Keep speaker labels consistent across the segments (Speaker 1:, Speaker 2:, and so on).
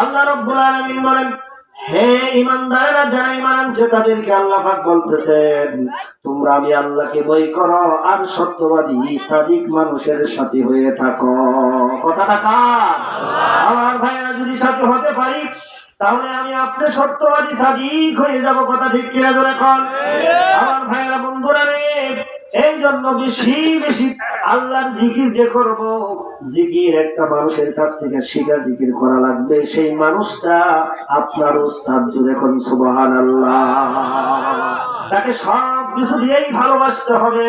Speaker 1: আল্লাহ রব্বুল আলামিন বলেন, হে ইমানদারেরা যারা ইমান আনছে, তাদেরকে আল্লাহ পাক বলতেছেন, তোমরা আমি আল্লাহকে বই করো, আর সত্যবাদী, সাদিক মানুষের সাথে হয়ে থাকো। কথাটা কার? আমার ভাইয়েরা যদি সাথে হতে পারি তাহলে আমি আপনি সত্যবাদী সাদিক হয়ে যাব কথা ঠিক কিনা? ধরে এখন আমার ভাইয়েরা বন্ধুরা রে এই জন্য বেশি বেশি আল্লাহর জিকির যে করব জিকির একটা মানুষের কাছ থেকে শিখা জিকির করা লাগবে। সেই মানুষটা আপনার উস্তাদ জুড়ে এখন সুবহান আল্লাহ তাকে সব কিছু দিয়েই ভালোবাসতে হবে।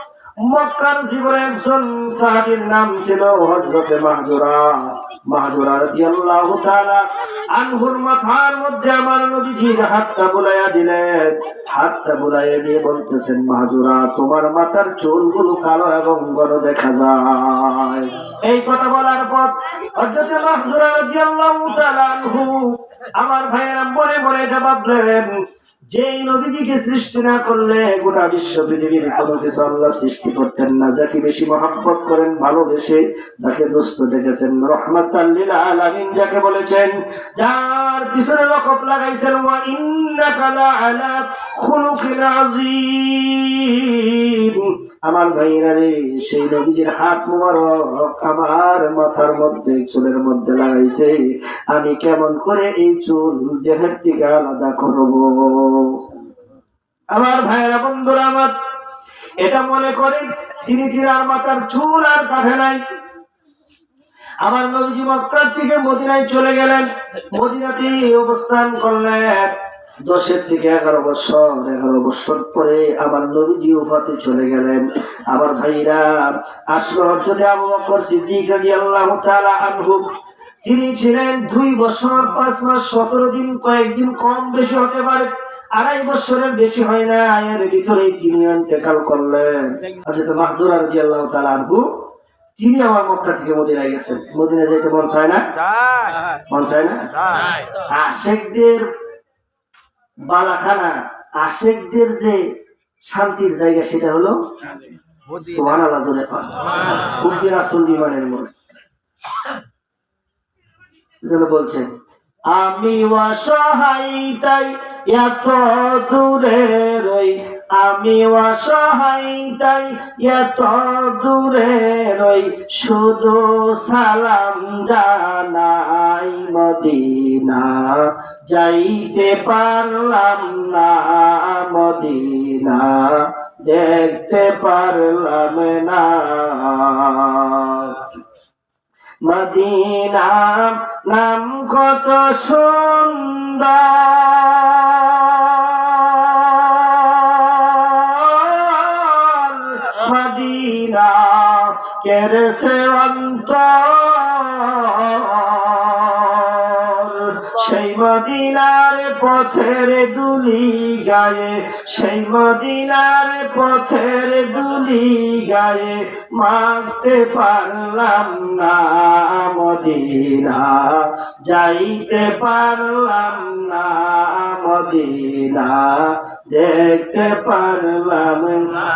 Speaker 1: মক্কার জীবনে একজন সাহাবীর নাম ছিল হযরতে মাহজুরা। মাহজুরা রাদিয়াল্লাহু তাআলা আনহুর মাথার মধ্যে আমার নবীজির হাতটা বুলাইয়া দিলেন। হাতটা বুলাইয়া দিয়ে বলতেছেন, মাহজুরা, তোমার মাথার চুলগুলো কালো এবং বড় দেখা যায়। এই কথা বলার পর হযরতে মাহজুরা রাদিয়াল্লাহু তাআলা আনহু আমার ভাইয়েরা মনে মনে জবাব দেন যেই নবীজিকে সৃষ্টি না করলে গোটা বিশ্ব পৃথিবীর কোনো কিছু আল্লাহ সৃষ্টি করতেন না। যাকে বেশি মহাব্বত করেন, ভালোবেসে, যাকে দোস্ত দেখেছেন রহমত আলামিন যাকে বলেছেন, যার পিছনে লকব লাগাইছেন, ওয়া ইন্নাকা লাআলা খুলুকিন আযীম। আমার ভাইরা রে সেই নবীজির হাত মোবারক আমার মাথার মধ্যে, চুলের মধ্যে লাগাইছে। আমি কেমন করে এই চুল দেহের থেকে আলাদা করব? আমার ভাইয়েরা বন্ধুরা আমার, এটা মনে করে তিনি তিনার মাথার চুল আর কাঠে নাই। আমার নবীজি মক্কার থেকে মদিনায় চলে গেলেন। মদিনাতে অবস্থান করলেন। দশের থেকে এগারো বছর এগারো বছর পরে আমার নবীজি উফাতে চলে গেলেন। আমার ভাইরা আসলো হজরতে আবু বকর সিদ্দিক রাদিয়াল্লাহু তাআলা আনহু। তিনি ছিলেন দুই বছর পাঁচ মাস সতেরো দিন কয়েকদিন কম বেশি হতে পারে। আড়াই বছরের বেশি হয় না এর ভিতরে তিনি ইন্তেকাল করলেন। হযরত মাহজুর রাদিয়াল্লাহু তাআলা আনহু তিনি আমার মক্কা থেকে মদিনায় গেছেন। মদিনায় যেতে মন চায় না? মন চায় না? আশেকদের বালাখানা আশেকদের যে শান্তির জায়গা সেটা হলো সুবহানাল্লাহ জোরে পান কুব্বি মনে যেন বলছেন আমি অসহায় তাই এত দূরে রই আমি অসহায় তাই এত দূরে রই শুধু সালাম জানাই মদিনা যাইতে পারলাম না মদিনা, দেখতে পারলাম না। মদিনা নাম কত সুন্দর। মদিনা কেরসে অন্তর মদিনার পথের দুলি গায়ে, সেই মদিনার পথের দুলি গায়ে মারতে পারলাম না মদিনা, যাইতে পারলাম না মদিনা, দেখতে পারলাম না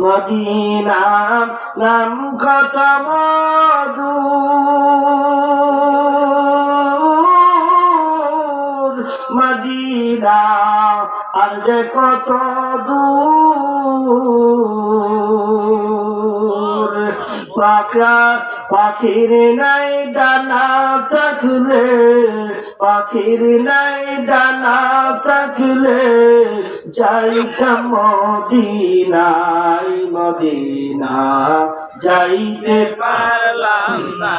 Speaker 1: মদিনা নাম কত মধুর মদিনা আর যে কত দূর। পাখা পাখির নাই ডানা থাকলে, পাখির নাই ডানা থাকলে যাইতাম মদিনাই মদিনা যাইতে
Speaker 2: পারলাম না।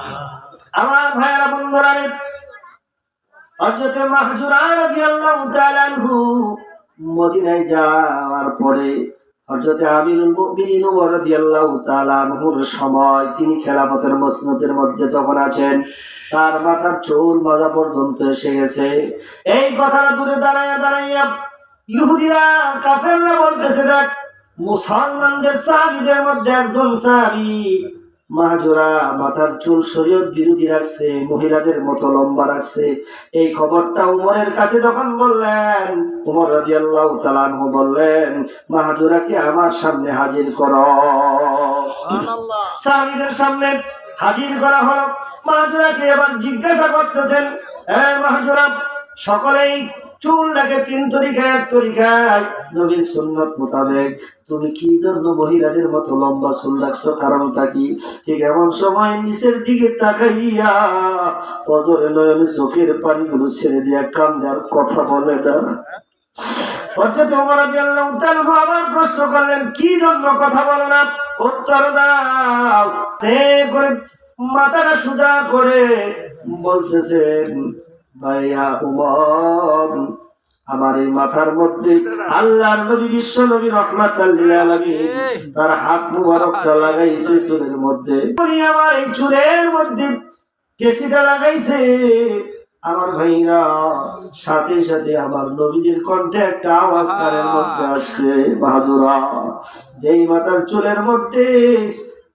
Speaker 1: আমার ভাইয়েরা বন্ধুরা মদিনায় যাওয়ার পরে মুমিনিন ওমর রাদিয়াল্লাহু তাআলা আনহুর সময় তিনি খেলাফতের মসনদের মধ্যে তখন আছেন, তার মাথার চুল মাজা পর্যন্ত এসে গেছে। এই কথা দূরে দাঁড়ায় দাঁড়াইয়া ইহুদিরা, কাফেররা বলতেছে, দেখ, মুসলমানদের সাহাবীদের মধ্যে একজন সাহাবী মাহাজোরা মাথার চুল শরীয়ত বিরোধী রাখছে মহিলাদের মতো লম্বা রাখছে। এই খবরটা উমরের কাছে যখন বললেন উমর রাজি আল্লাহ তালানহু বললেন মাহাজোরাকে আমার সামনে হাজির কর? সাহাবীদের সামনে হাজির করা হলো। মাহাজোরাকে এবার জিজ্ঞাসা করতেছেন হ্যাঁ মাহাজোরা সকলেই চুলটাকে তিন তরিকায়, এক তরিকায়। নবীর সুন্নত মোতাবেক। তুমি কি জন্য মতো লম্বা চুল রাখছো? কারণটা ঠিক এমন সময় নিচের দিকে তাকাইয়া ফজরে নয়নে চোখের পানিগুলো ছেড়ে দিয়া কান্দে আর কথা বলে না। আবার প্রশ্ন করলেন, কি জন্য কথা বলো না? উত্তর দাও। করে মাথাটা সুদা করে বলতেছেন ভাইয়া উমর আমার এই মাথার মধ্যে আল্লাহর নবী বিশ্ব নবী রহমাত তার হাত মুবারকটা লাগাইছে চুলের মধ্যে। আমার এই চুলের মধ্যে কেসিটা লাগাইছে। আমার ভাইরা সাথে সাথে আমার নবীদের কণ্ঠে একটা আওয়াজ কানের মধ্যে আসছে বাহাদুরা যেই মাথার চুলের মধ্যে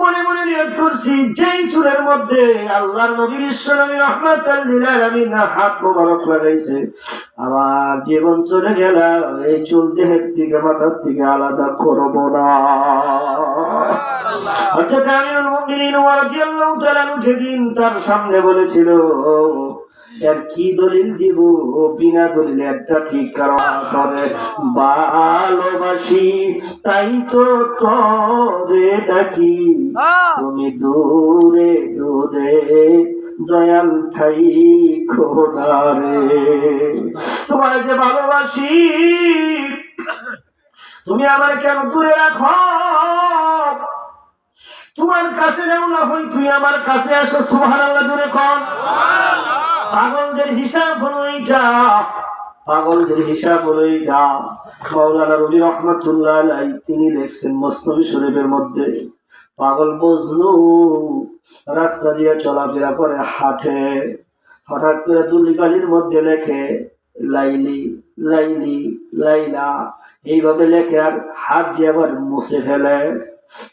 Speaker 1: মনে মনে নিয়োগ করছি, যেই চুলের মধ্যে আল্লাহর নবী বিশ্ব নবী রহমাত আলমিন হাত মোবারক লাগাইছে, আমার জীবন চলে গেল, এই চুল দেহের থেকে মাথার থেকে আলাদা করব না। অর্থাৎ আমিরুল মুমিনিন ওমর রাদিয়াল্লাহু তাআলা উঠে দিন তার সামনে বলেছিল এর কি দলিল দিব? বিনা দলিলে একটা ঠিক কারণ করে ভালোবাসি তাই তো তরে ডাকি। তুমি দূরে দূরে দয়াল থাই খোদারে। তোমার যে ভালোবাসি তুমি আমার কেন দূরে রাখো? তোমার কাছে যেন না হই তুই আমার কাছে আসো সুহার আল্লাহ জুড়ে কর পাগলদের হিসাব হলো এইটা। পাগলদের হিসাব হলো এইটা। মাওলানা রবি রহমতুল্লাহ আলাই তিনি লেখছেন মসনবী শরীফের মধ্যে, পাগল বজলু, রাস্তা দিয়ে চলাফেরা করে হাঁটে। হঠাৎ করে দুলিবালির মধ্যে লেখে, লাইলি লাইলি, লাইলা। এইভাবে লেখে আর হাত দিয়ে আবার মুছে ফেলে।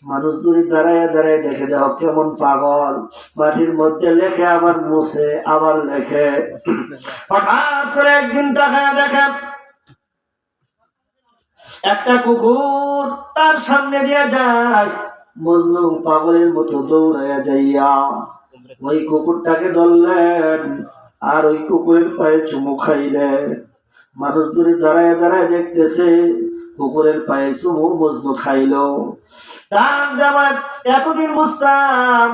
Speaker 1: মানুষ দূরে দাঁড়ায় দাঁড়ায় দেখে দাও, কেমন পাগল। মাটির মধ্যে লেখে, আবার মুছে, আবার লেখে। হঠাৎ করে একদিন তাকায় দেখে, একটা কুকুর তার সামনে দিয়ে যায়। মজনু পাগলের মতো দৌড়াইয়া যাইয়া ওই কুকুরটাকে ধরলেন আর ওই কুকুরের পায়ে চুমু খাইলেন। মানুষ দূরে দাঁড়ায় দাঁড়ায় দেখতেছে, কুকুরের পায়ে চুমু মজনু খাইলো। এতদিন বুঝতাম,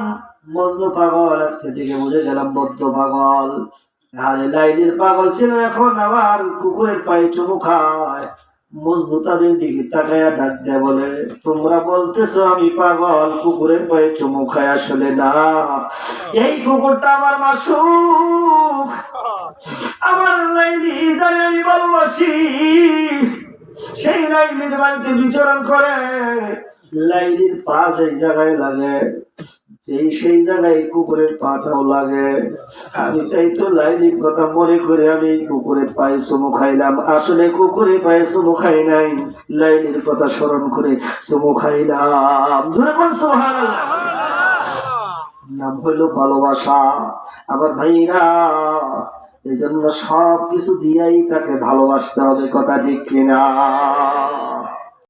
Speaker 1: মজনু পাগল, আজকে থেকে বুঝে গেলাম বদ্ধ পাগল। আরে লাইনের পাগল ছিল এখন, আবার কুকুরের পায়ে চুমু খায়। মজনু তাদের দিকে তাকায়া ডাক দেয় বলে, তোমরা বলতেছো আমি পাগল, কুকুরের পায়ে চুমু খায় আসলে না। এই কুকুরটা আমার মাসুক। আমার লাইলি যারে আমি ভালোবাসি। সেই লাইলির বাড়িতে বিচরণ করে। লাইলির পা সেই জায়গায় লাগে সেই সেই জায়গায় কুকুরের পাটাও লাগে। আমি তাই তো লাইলির কথা মনে করে আমি কুকুরের পায়ে চুমু খাইলাম। আসলে কুকুরে পায়ে চুমু খাই নাই লাইলির কথা স্মরণ করে চুমু খাইলাম। ধরে কোন নাম হইল ভালোবাসা। আমার ভাইরা এই জন্য সব কিছু দিয়াই তাকে ভালোবাসতে হবে, কথা ঠিক কিনা?